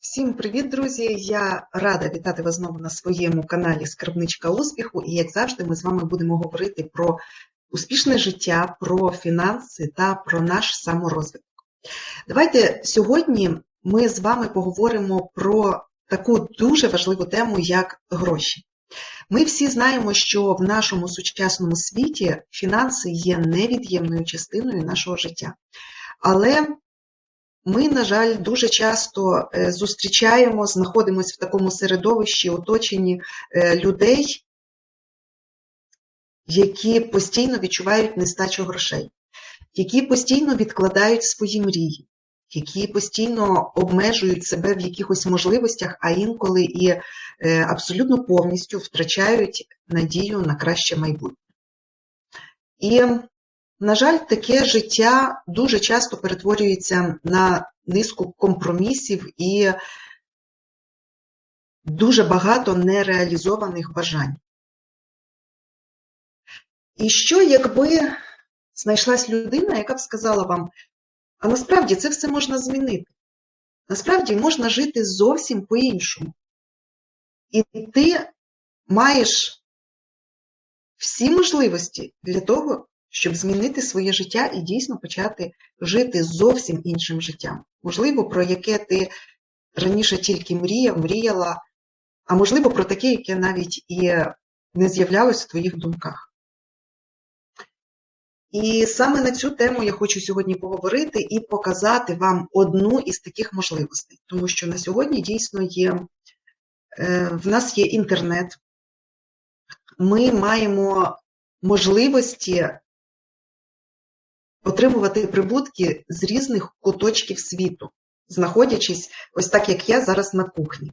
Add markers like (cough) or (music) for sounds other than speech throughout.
Всім привіт, друзі! Я рада вітати вас знову на своєму каналі Скарбничка успіху. І, як завжди, ми з вами будемо говорити про успішне життя, про фінанси та про наш саморозвиток. Давайте сьогодні ми з вами поговоримо про таку дуже важливу тему, як гроші. Ми всі знаємо, що в нашому сучасному світі фінанси є невід'ємною частиною нашого життя. Але ми, на жаль, дуже часто е, зустрічаємо, знаходимося в такому середовищі, оточенні е, людей, які постійно відчувають нестачу грошей, які постійно відкладають свої мрії, які постійно обмежують себе в якихось можливостях, а інколи і е, абсолютно повністю втрачають надію на краще майбутнє. І на жаль, таке життя дуже часто перетворюється на низку компромісів і дуже багато нереалізованих бажань. І що, якби знайшлась людина, яка б сказала вам, а насправді це все можна змінити. Насправді можна жити зовсім по-іншому. І ти маєш всі можливості для того, щоб змінити своє життя і дійсно почати жити зовсім іншим життям. Можливо, про яке ти раніше тільки мріяв, мріяла, а можливо, про таке, яке навіть і не з'являлось в твоїх думках. І саме на цю тему я хочу сьогодні поговорити і показати вам одну із таких можливостей, тому що на сьогодні дійсно є, е, в нас є інтернет, ми маємо можливості отримувати прибутки з різних куточків світу, знаходячись ось так, як я зараз на кухні.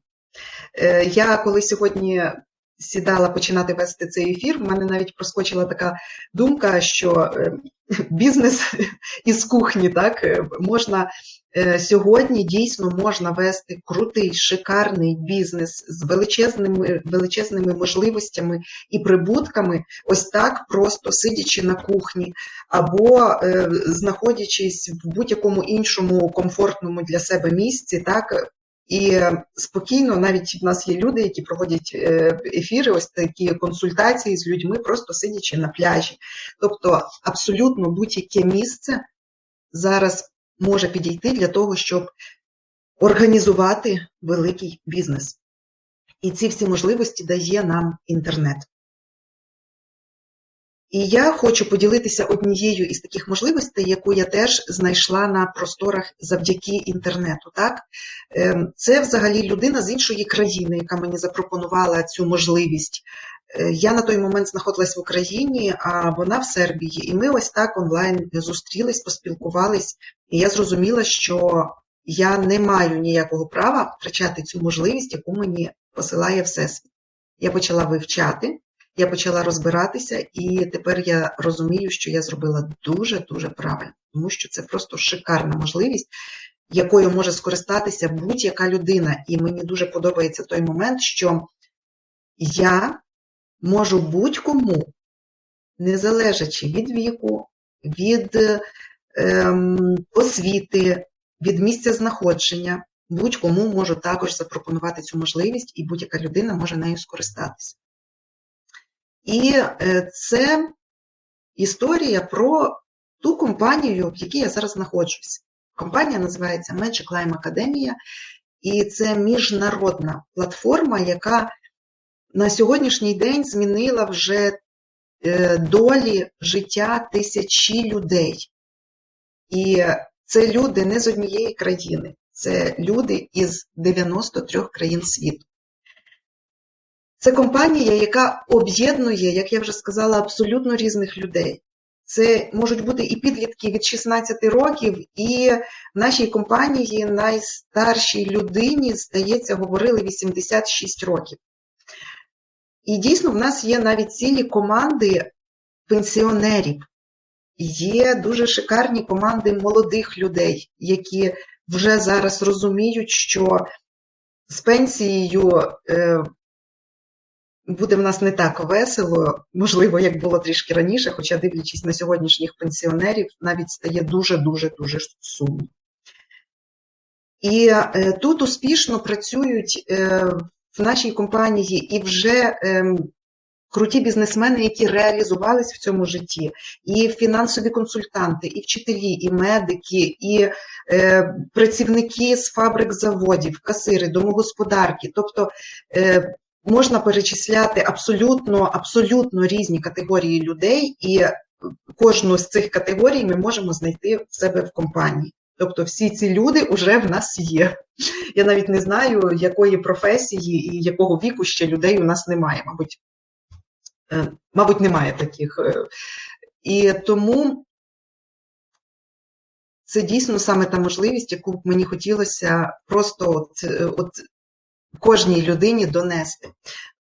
Е, я коли сьогодні сідала починати вести цей ефір, в мене навіть проскочила така думка, що е, бізнес (laughs) із кухні, так, е, можна сьогодні дійсно можна вести крутий, шикарний бізнес з величезними величезними можливостями і прибутками, ось так, просто сидячи на кухні, або е, знаходячись в будь-якому іншому комфортному для себе місці, так. І спокійно, навіть в нас є люди, які проводять е, ефіри, ось такі консультації з людьми, просто сидячи на пляжі. Тобто, абсолютно будь-яке місце зараз може підійти для того, щоб організувати великий бізнес. І ці всі можливості дає нам інтернет. І я хочу поділитися однією із таких можливостей, яку я теж знайшла на просторах завдяки інтернету. Так? Ем, це взагалі людина з іншої країни, яка мені запропонувала цю можливість. Е, я на той момент знаходилась в Україні, а вона в Сербії, і ми ось так онлайн зустрілись, поспілкувались, і я зрозуміла, що я не маю ніякого права втрачати цю можливість, яку мені посилає Всесвіт. Я почала вивчати, я почала розбиратися, і тепер я розумію, що я зробила дуже-дуже правильно, тому що це просто шикарна можливість, якою може скористатися будь-яка людина. І мені дуже подобається той момент, що я можу будь-кому, не залежачи від віку, від ем, освіти, від місця знаходження, будь-кому можу також запропонувати цю можливість, і будь-яка людина може нею скористатися. І е, це історія про ту компанію, в якій я зараз знаходжусь. Компанія називається Magic Lime Academia, і це міжнародна платформа, яка на сьогоднішній день змінила вже е, долі життя тисячі людей. І це люди не з однієї країни, це люди із 93 країн світу. Це компанія, яка об'єднує, як я вже сказала, абсолютно різних людей. Це можуть бути і підлітки від 16 років, і в нашій компанії найстаршій людині, здається, говорили 86 років. І дійсно, в нас є навіть цілі команди пенсіонерів, є дуже шикарні команди молодих людей, які вже зараз розуміють, що з пенсією е, буде в нас не так весело, можливо, як було трішки раніше, хоча, дивлячись на сьогоднішніх пенсіонерів, навіть стає дуже-дуже дуже сумно. І е, тут успішно працюють е, в нашій компанії і вже ем, круті бізнесмени, які реалізувались в цьому житті, і фінансові консультанти, і вчителі, і медики, і е, працівники з фабрик заводів, касири, домогосподарки. Тобто е, можна перечисляти абсолютно, абсолютно різні категорії людей, і кожну з цих категорій ми можемо знайти в себе в компанії. Тобто всі ці люди вже в нас є. Я навіть не знаю, якої професії і якого віку ще людей у нас немає, мабуть. Е, мабуть, немає таких. Е. І тому це дійсно саме та можливість, яку б мені хотілося просто от, е, от кожній людині донести,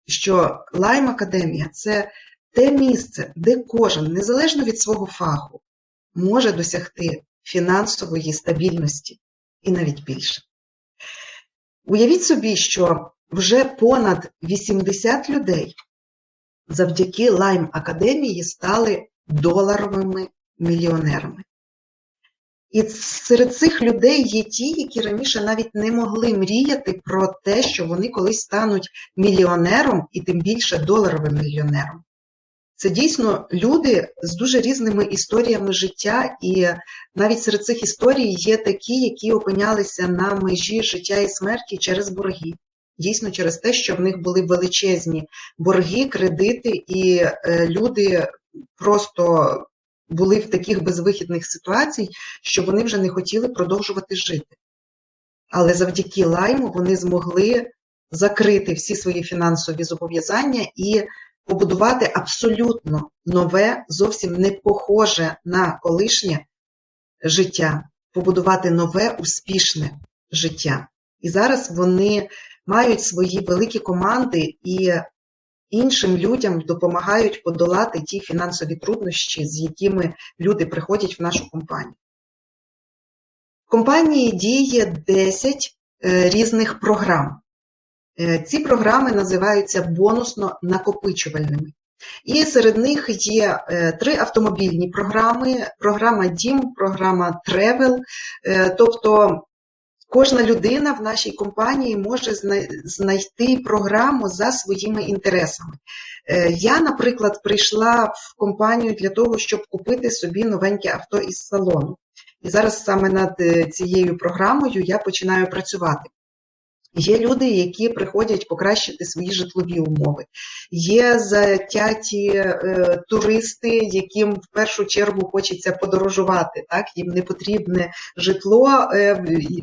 що Лайм Академія це те місце, де кожен, незалежно від свого фаху, може досягти фінансової стабільності і навіть більше. Уявіть собі, що вже понад 80 людей завдяки Лайм Академії стали доларовими мільйонерами. І серед цих людей є ті, які раніше навіть не могли мріяти про те, що вони колись стануть мільйонером і тим більше доларовим мільйонером. Це дійсно люди з дуже різними історіями життя, і навіть серед цих історій є такі, які опинялися на межі життя і смерті через борги. Дійсно, через те, що в них були величезні борги, кредити, і е, люди просто були в таких безвихідних ситуаціях, що вони вже не хотіли продовжувати жити. Але завдяки лайму вони змогли закрити всі свої фінансові зобов'язання і побудувати абсолютно нове, зовсім не похоже на колишнє життя, побудувати нове успішне життя. І зараз вони мають свої великі команди і іншим людям допомагають подолати ті фінансові труднощі, з якими люди приходять в нашу компанію. В компанії діє 10 е, різних програм. Е, ці програми називаються бонусно-накопичувальними. І серед них є е, три автомобільні програми: програма Дім, програма. Е, тобто кожна людина в нашій компанії може знайти програму за своїми інтересами. Я, наприклад, прийшла в компанію для того, щоб купити собі новеньке авто із салону. І зараз саме над цією програмою я починаю працювати. Є люди, які приходять покращити свої житлові умови. Є затяті е, туристи, яким в першу чергу хочеться подорожувати. Так, їм не потрібне житло, е,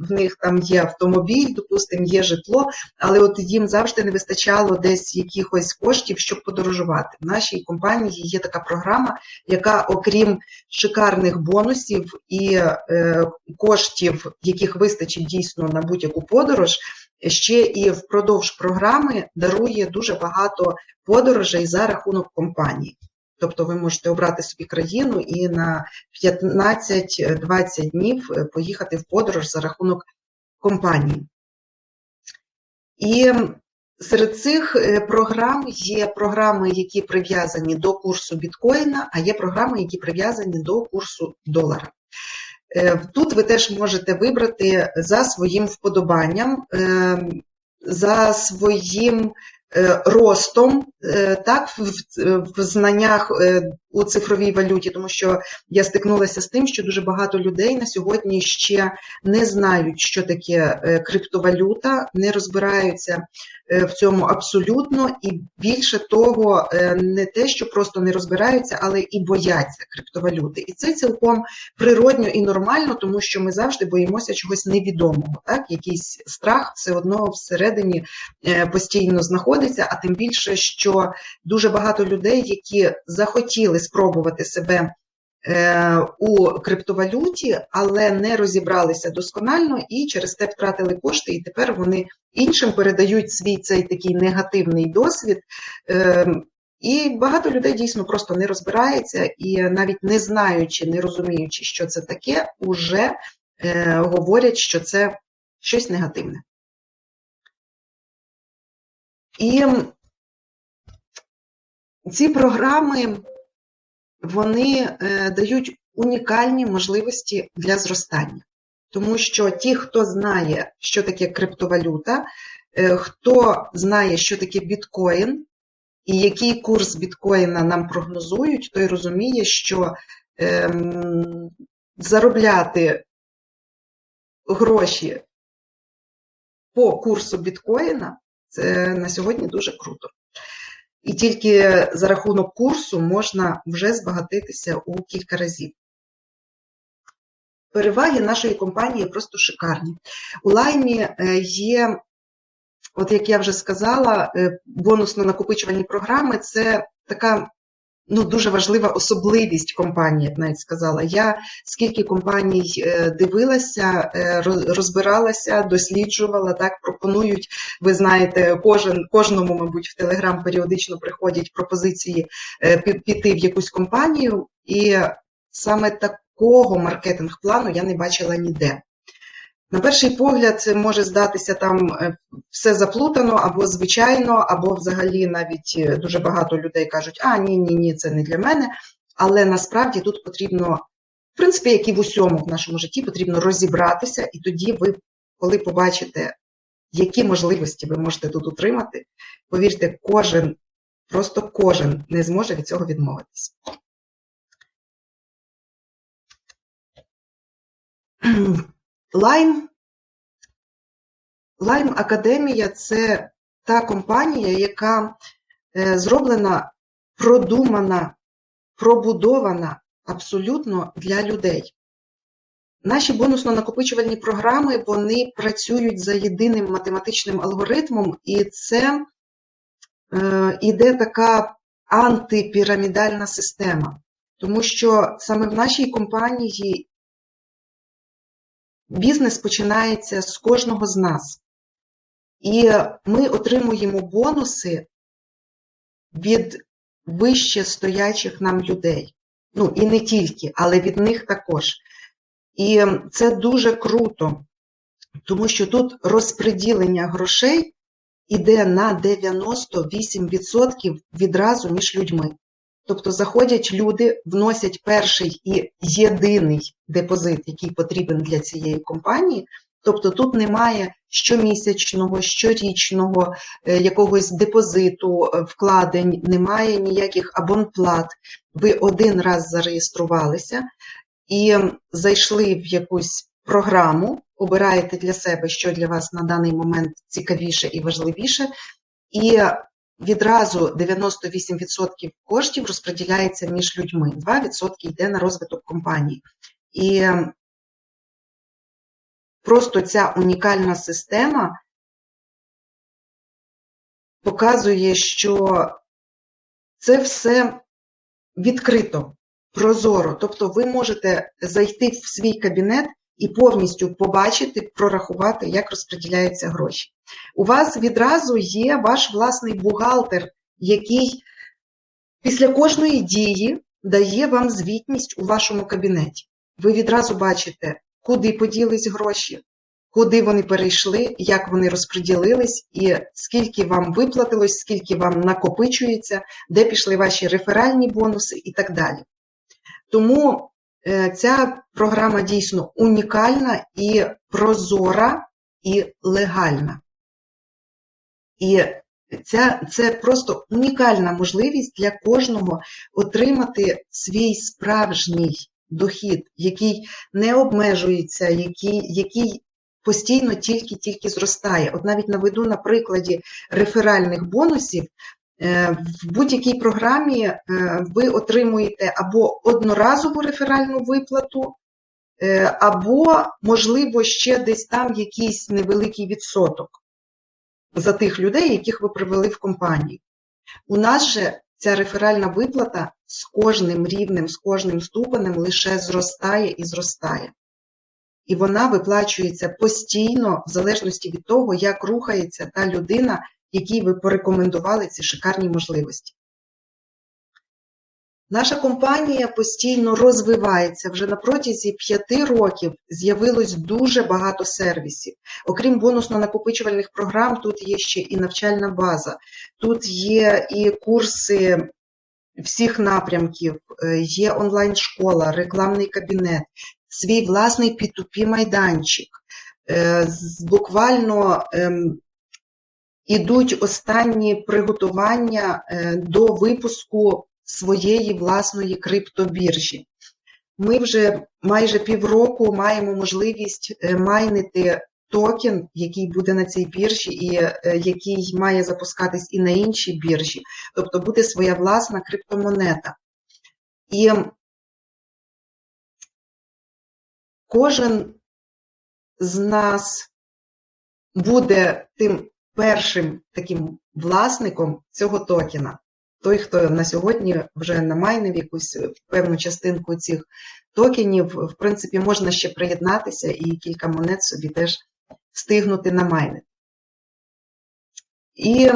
в них там є автомобіль, допустимо, є житло, але от їм завжди не вистачало десь якихось коштів, щоб подорожувати. В нашій компанії є така програма, яка, окрім шикарних бонусів і е, коштів, яких вистачить дійсно на будь-яку подорож ще і впродовж програми дарує дуже багато подорожей за рахунок компанії. Тобто ви можете обрати собі країну і на 15-20 днів е, поїхати в подорож за рахунок компанії. І серед цих е, програм є програми, які прив'язані до курсу біткоїна, а є програми, які прив'язані до курсу долара. Е, тут ви теж можете вибрати за своїм вподобанням, ем, за своїм Е, ростом е, так, в знаннях е, у цифровій валюті, тому що я стикнулася з тим, що дуже багато людей на сьогодні ще не знають, що таке криптовалюта, не розбираються в цьому абсолютно, і більше того, не те, що просто не розбираються, але і бояться криптовалюти. І це цілком природньо і нормально, тому що ми завжди боїмося чогось невідомого. Так, якийсь страх все одно всередині постійно знаходиться, а тим більше, що дуже багато людей, які захотіли спробувати себе е, у криптовалюті, але не розібралися досконально і через те втратили кошти, і тепер вони іншим передають свій цей такий негативний досвід. Е, і багато людей дійсно просто не розбирається і навіть не знаючи, не розуміючи, що це таке, уже е, говорять, що це щось негативне. І ці програми вони е, дають унікальні можливості для зростання. Тому що ті, хто знає, що таке криптовалюта, е, хто знає, що таке біткоін, і який курс біткоїна нам прогнозують, той розуміє, що ем, заробляти гроші по курсу біткоїна це на сьогодні дуже круто. І тільки за рахунок курсу можна вже збагатитися у кілька разів. Переваги нашої компанії просто шикарні. У лаймі е, є, от як я вже сказала, е, бонусно-накопичувальні програми це така ну, дуже важлива особливість компанії, я б навіть сказала. Я скільки компаній е, дивилася, розбиралася, досліджувала, так пропонують. Ви знаєте, кожен кожному, мабуть, в Телеграм періодично приходять пропозиції піти в якусь компанію, і саме такого маркетинг-плану я не бачила ніде. На перший погляд, це може здатися там е, все заплутано, або звичайно, або взагалі навіть е, дуже багато людей кажуть, а ні, ні, ні, це не для мене. Але насправді тут потрібно, в принципі, як і в усьому в нашому житті, потрібно розібратися, і тоді ви, коли побачите, які можливості ви можете тут отримати, повірте, кожен, просто кожен не зможе від цього відмовитися. Lime Lime Академія це та компанія, яка е, зроблена, продумана, пробудована абсолютно для людей. Наші бонусно-накопичувальні програми вони працюють за єдиним математичним алгоритмом, і це е, іде така антипірамідальна система. Тому що саме в нашій компанії Бізнес починається з кожного з нас. І ми отримуємо бонуси від вище стоячих нам людей. Ну, і не тільки, але від них також. І це дуже круто, тому що тут розподілення грошей іде на 98% відразу між людьми. Тобто заходять люди, вносять перший і єдиний депозит, який потрібен для цієї компанії. Тобто тут немає щомісячного, щорічного е, якогось депозиту, е, вкладень, немає ніяких абонплат. Ви один раз зареєструвалися і зайшли в якусь програму, обираєте для себе, що для вас на даний момент цікавіше і важливіше. І відразу 98% коштів розподіляється між людьми, 2% йде на розвиток компанії. І ем, просто ця унікальна система показує, що це все відкрито, прозоро. Тобто ви можете зайти в свій кабінет і повністю побачити, прорахувати, як розподіляються гроші. У вас відразу є ваш власний бухгалтер, який після кожної дії дає вам звітність у вашому кабінеті. Ви відразу бачите, куди поділись гроші, куди вони перейшли, як вони розподілились, і скільки вам виплатилось, скільки вам накопичується, де пішли ваші реферальні бонуси і так далі. Тому ця програма дійсно унікальна і прозора і легальна. І ця, це просто унікальна можливість для кожного отримати свій справжній дохід, який не обмежується, який який постійно тільки-тільки зростає. От навіть наведу на прикладі реферальних бонусів, Е, в будь-якій програмі е, ви отримуєте або одноразову реферальну виплату, е, або, можливо, ще десь там якийсь невеликий відсоток за тих людей, яких ви привели в компанію. У нас же ця реферальна виплата з кожним рівнем, з кожним ступенем лише зростає і зростає. І вона виплачується постійно, в залежності від того, як рухається та людина, якій ви порекомендували ці шикарні можливості. Наша компанія постійно розвивається. Вже на протязі п'яти років з'явилось дуже багато сервісів. Окрім бонусно-накопичувальних програм, тут є ще і навчальна база, тут є і курси всіх напрямків, е, є онлайн-школа, рекламний кабінет, свій власний P2P майданчик. Е, Буквально ем, ідуть останні приготування е, до випуску своєї власної криптобіржі. Ми вже майже півроку маємо можливість е, майнити токен, який буде на цій біржі, і е, який має запускатись і на іншій біржі, тобто буде своя власна криптомонета. І кожен з нас буде тим першим таким власником цього токена. Той, хто на сьогодні вже намайнив якусь певну частинку цих токенів, в принципі, можна ще приєднатися і кілька монет собі теж встигнути намайнити. І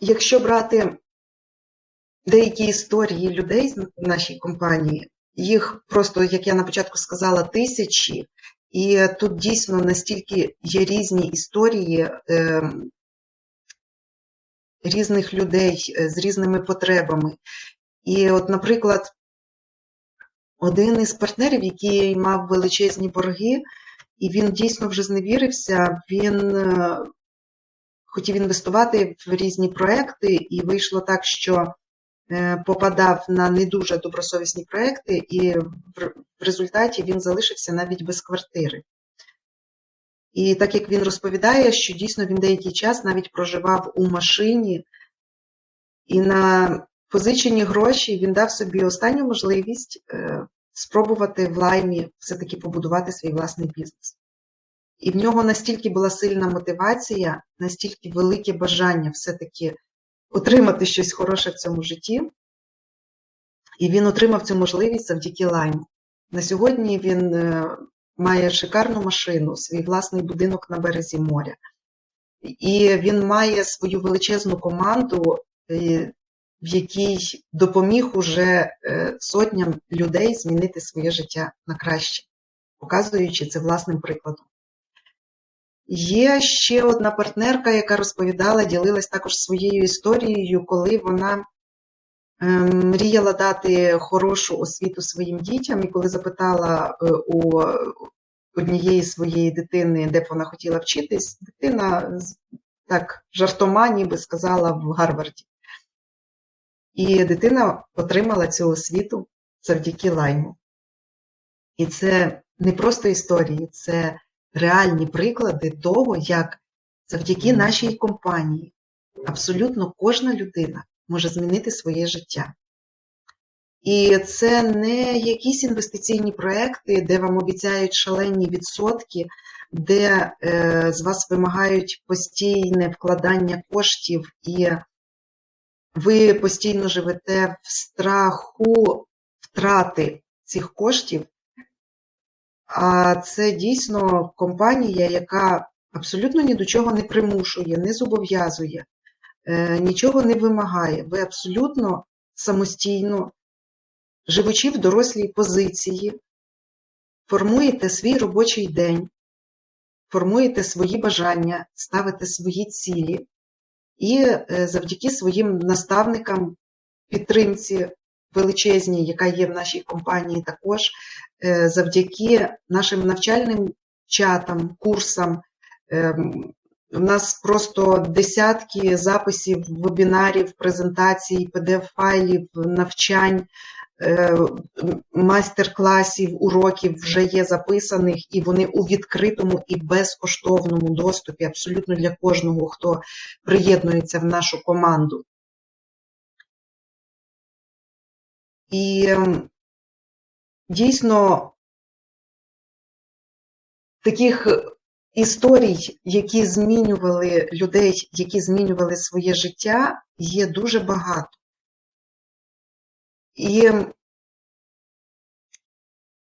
якщо брати деякі історії людей в нашій компанії, їх просто, як я на початку сказала, тисячі, і тут дійсно настільки є різні історії е, різних людей е, з різними потребами. І, от, наприклад, один із партнерів, який мав величезні борги, і він дійсно вже зневірився, він е, хотів інвестувати в різні проекти, і вийшло так, що попадав на не дуже добросовісні проекти, і в в результаті він залишився навіть без квартири. І так як він розповідає, що дійсно він деякий час навіть проживав у машині, і на позичені гроші він дав собі останню можливість е, спробувати в лаймі все-таки побудувати свій власний бізнес. І в нього настільки була сильна мотивація, настільки велике бажання все-таки отримати щось хороше в цьому житті, і він отримав цю можливість завдяки лайму. На сьогодні він е, має шикарну машину, свій власний будинок на березі моря. І він має свою величезну команду, е, в якій допоміг уже е, сотням людей змінити своє життя на краще, показуючи це власним прикладом. Є ще одна партнерка, яка розповідала, ділилась також своєю історією, коли вона ем, мріяла дати хорошу освіту своїм дітям, і коли запитала е, у однієї своєї дитини, де б вона хотіла вчитись, дитина так жартома ніби сказала в Гарварді. І дитина отримала цю освіту завдяки лайму. І це не просто історії, це реальні приклади того, як завдяки нашій компанії абсолютно кожна людина може змінити своє життя. І це не якісь інвестиційні проекти, де вам обіцяють шалені відсотки, де е, з вас вимагають постійне вкладання коштів, і ви постійно живете в страху втрати цих коштів. А це дійсно компанія, яка абсолютно ні до чого не примушує, не зобов'язує, е, нічого не вимагає. Ви абсолютно самостійно, живучи в дорослій позиції, формуєте свій робочий день, формуєте свої бажання, ставите свої цілі, і е, завдяки своїм наставникам, підтримці величезній, яка є в нашій компанії також, е, завдяки нашим навчальним чатам, курсам. У нас просто десятки записів, вебінарів, презентацій, PDF-файлів, навчань, е, майстер-класів, уроків вже є записаних, і вони у відкритому і безкоштовному доступі абсолютно для кожного, хто приєднується в нашу команду. І ем, дійсно таких історій, які змінювали людей, які змінювали своє життя, є дуже багато. І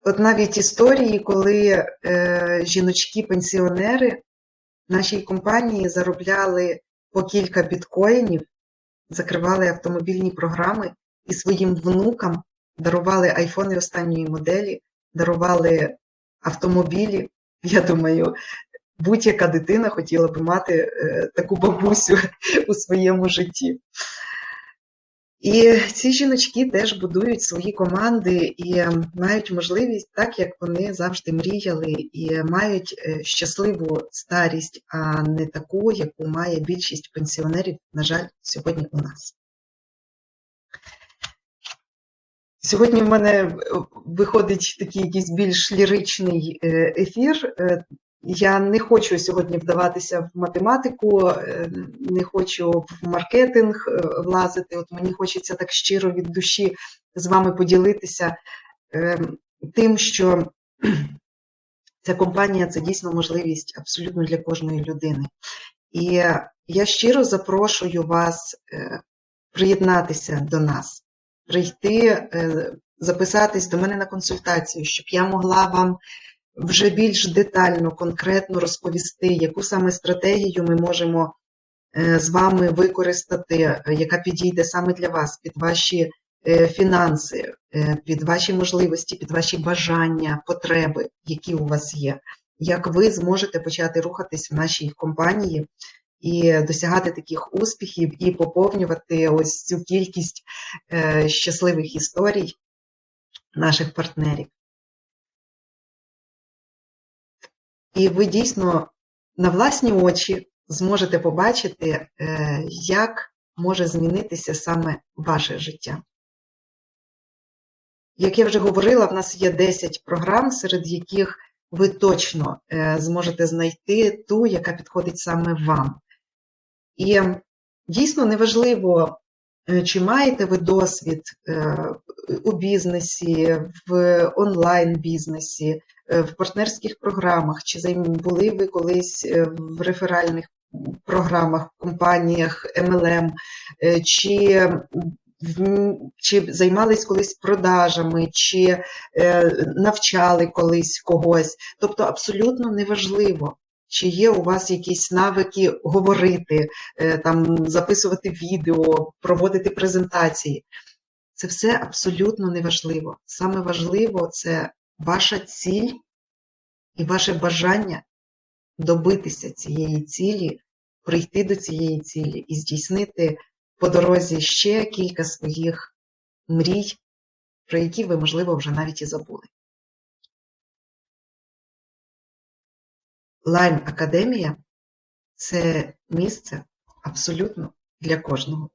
от навіть історії, коли е, жіночки-пенсіонери в нашій компанії заробляли по кілька біткоїнів, закривали автомобільні програми і своїм внукам дарували айфони останньої моделі, дарували автомобілі. Я думаю, будь-яка дитина хотіла би мати е, таку бабусю (laughs) у своєму житті. І ці жіночки теж будують свої команди і ем, мають можливість, так як вони завжди мріяли, і мають е, щасливу старість, а не таку, яку має більшість пенсіонерів, на жаль, сьогодні у нас. Сьогодні в мене е, виходить такий якийсь більш ліричний е, ефір. Е, Я не хочу сьогодні вдаватися в математику, не хочу в маркетинг влазити. От мені хочеться так щиро від душі з вами поділитися тим, що (clears throat) ця компанія це дійсно можливість абсолютно для кожної людини. І я щиро запрошую вас приєднатися до нас, прийти, е, записатись до мене на консультацію, щоб я могла вам вже більш детально, конкретно розповісти, яку саме стратегію ми можемо е, з вами використати, е, яка підійде саме для вас, під ваші фінанси, під ваші можливості, під ваші бажання, потреби, які у вас є. Як ви зможете почати рухатись в нашій компанії і досягати таких успіхів, і поповнювати ось цю кількість е, щасливих історій наших партнерів. І ви дійсно на власні очі зможете побачити, е, як може змінитися саме ваше життя. Як я вже говорила, в нас є 10 програм, серед яких ви точно е, зможете знайти ту, яка підходить саме вам. І дійсно неважливо, е, чи маєте ви досвід е, у бізнесі, в онлайн-бізнесі, е, в партнерських програмах, чи були ви колись в реферальних програмах, компаніях MLM, чи, чи займались колись продажами, чи навчали колись когось. Тобто абсолютно неважливо. Чи є у вас якісь навики говорити, е, там записувати відео, проводити презентації? Це все абсолютно неважливо. Саме важливо це ваша ціль і ваше бажання добитися цієї цілі, прийти до цієї цілі і здійснити по дорозі ще кілька своїх мрій, про які ви, можливо, вже навіть і забули. Лайм Академія це місце абсолютно для кожного.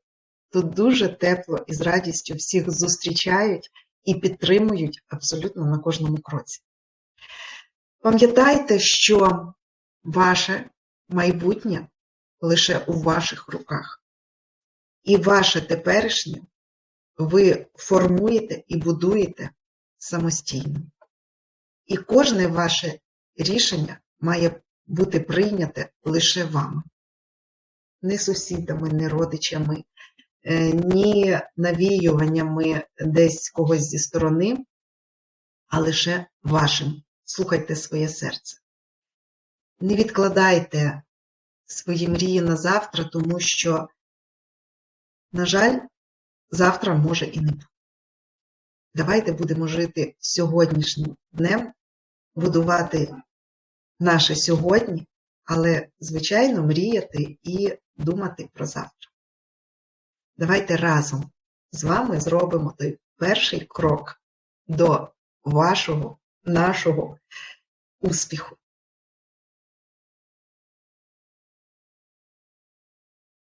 Тут дуже тепло і з радістю всіх зустрічають і підтримують абсолютно на кожному кроці. Пам'ятайте, що ваше майбутнє лише у ваших руках, і ваше теперішнє ви формуєте і будуєте самостійно. І кожне ваше рішення має бути прийняте лише вами, не сусідами, не родичами, е, ні навіюваннями десь когось зі сторони, а лише вашим. Слухайте своє серце. Не відкладайте свої мрії на завтра, тому що, на жаль, завтра може і не бути. Давайте будемо жити сьогоднішнім днем, будувати наше сьогодні, але, звичайно, мріяти і думати про завтра. Давайте разом з вами зробимо той перший крок до вашого, нашого успіху.